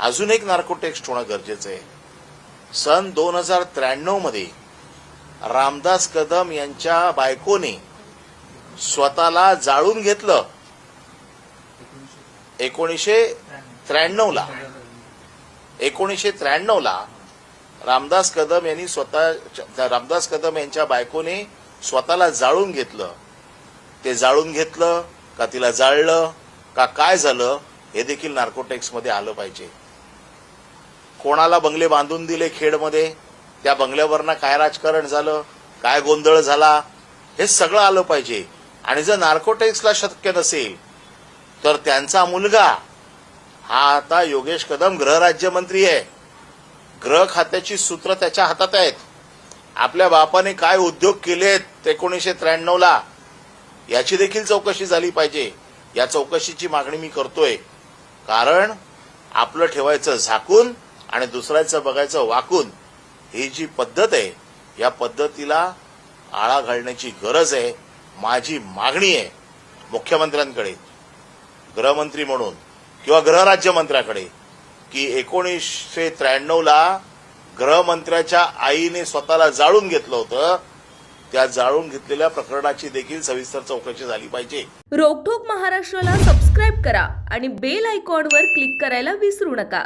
अजून एक नार्कोटेक्स होणं गरजेचं आहे. सन दोन हजार त्र्याण्णवमध्ये रामदास कदम यांच्या बायकोने स्वतःला जाळून घेतलं. एकोणीसशे त्र्याण्णव ला. एकोणीसशे त्र्याण्णव ला रामदास कदम यांनी स्वतः रामदास कदम यांच्या बायकोने स्वतःला जाळून घेतलं. ते जाळून घेतलं का तिला जाळलं? का काय झालं? हे देखील नार्कोटेक्समध्ये आलं पाहिजे. कोणाला बंगले बांधून दिले खेडमध्ये? त्या बंगल्यावरनं काय राजकारण झालं? काय गोंधळ झाला? हे सगळं आलं पाहिजे. आणि जर नार्कोटेक्सला शक्य नसेल तर त्यांचा मुलगा हा आता योगेश कदम गृहराज्यमंत्री आहे. गृह खात्याची सूत्र त्याच्या हातात आहेत. आपल्या बापाने काय उद्योग केलेत एकोणीसशे त्र्याण्णवला? याची देखील चौकशी झाली पाहिजे. या चौकशीची मागणी मी करतोय. कारण आपलं ठेवायचं झाकून आणि दुसऱ्याचं बघायचं वाकून ही जी पद्धत आहे या पद्धतीला आळा घालण्याची गरज आहे माझी मागणी आहे मुख्यमंत्र्यांकडे गृहमंत्री म्हणून किंवा गृहराज्यमंत्र्याकडे की एकोणीसशे त्र्याण्णव ला गृहमंत्र्याच्या आईने स्वतःला जाळून घेतलं होतं. त्या जाळून घेतलेल्या प्रकरणाची देखील सविस्तर चौकशी झाली पाहिजे. रोकठोक महाराष्ट्राला सबस्क्राईब करा आणि बेल आयकॉनवर क्लिक करायला विसरू नका.